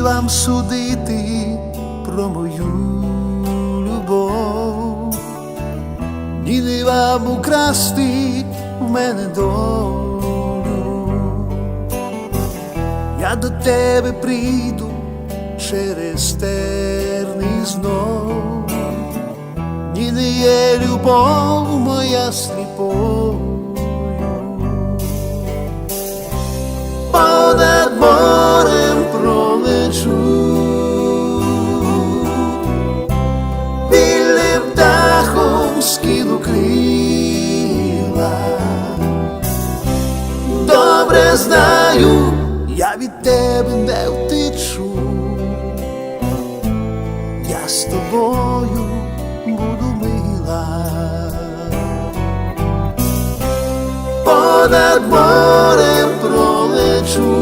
вам судити про мою любов, ні не вам украсти в мене долю. Я до тебе прийду через терни знов, ні не є любов моя сліпою. Понад морем я від тебе не втечу, я з тобою буду мила. Понад морем пролечу,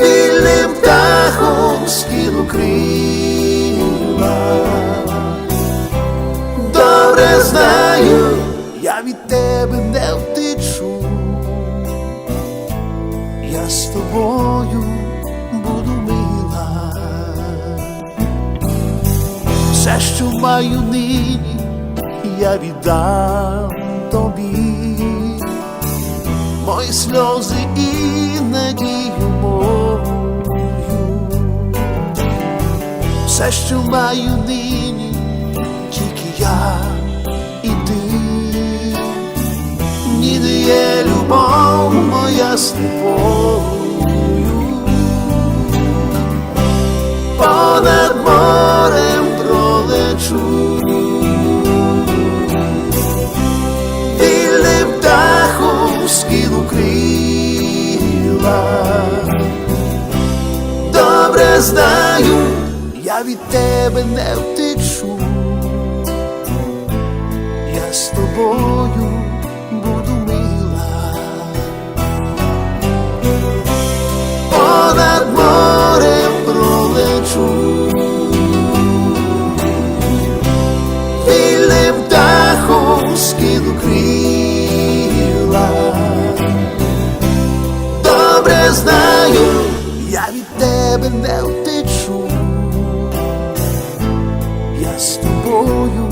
вільним птахом скину крила. Добре знаю, я від тебе не втечу, я з тобою буду мила. Все, що маю нині, я віддам тобі, мої сльози і надію мою, все, що маю нині, тільки я і ти, не є любов моя понад я від тебе не втечу, я з тобою буду мила. Понад морем пролечу. вільним птахом скину крила. Добре знаю, я від тебе не втечу, я з тобою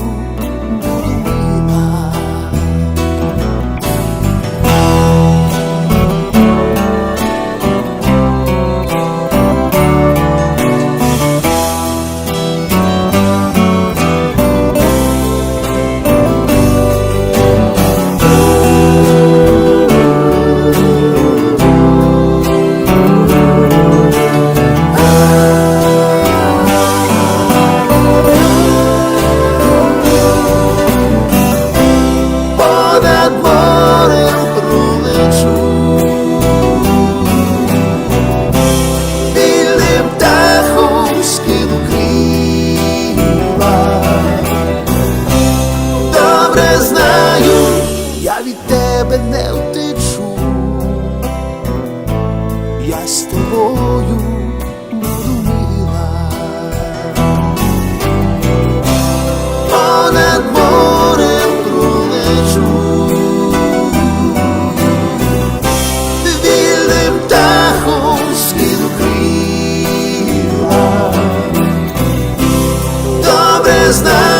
я від тебе не втечу, я з тобою буду мила. Понад морем пролечу, вільним птахом скину крила, добре знаю.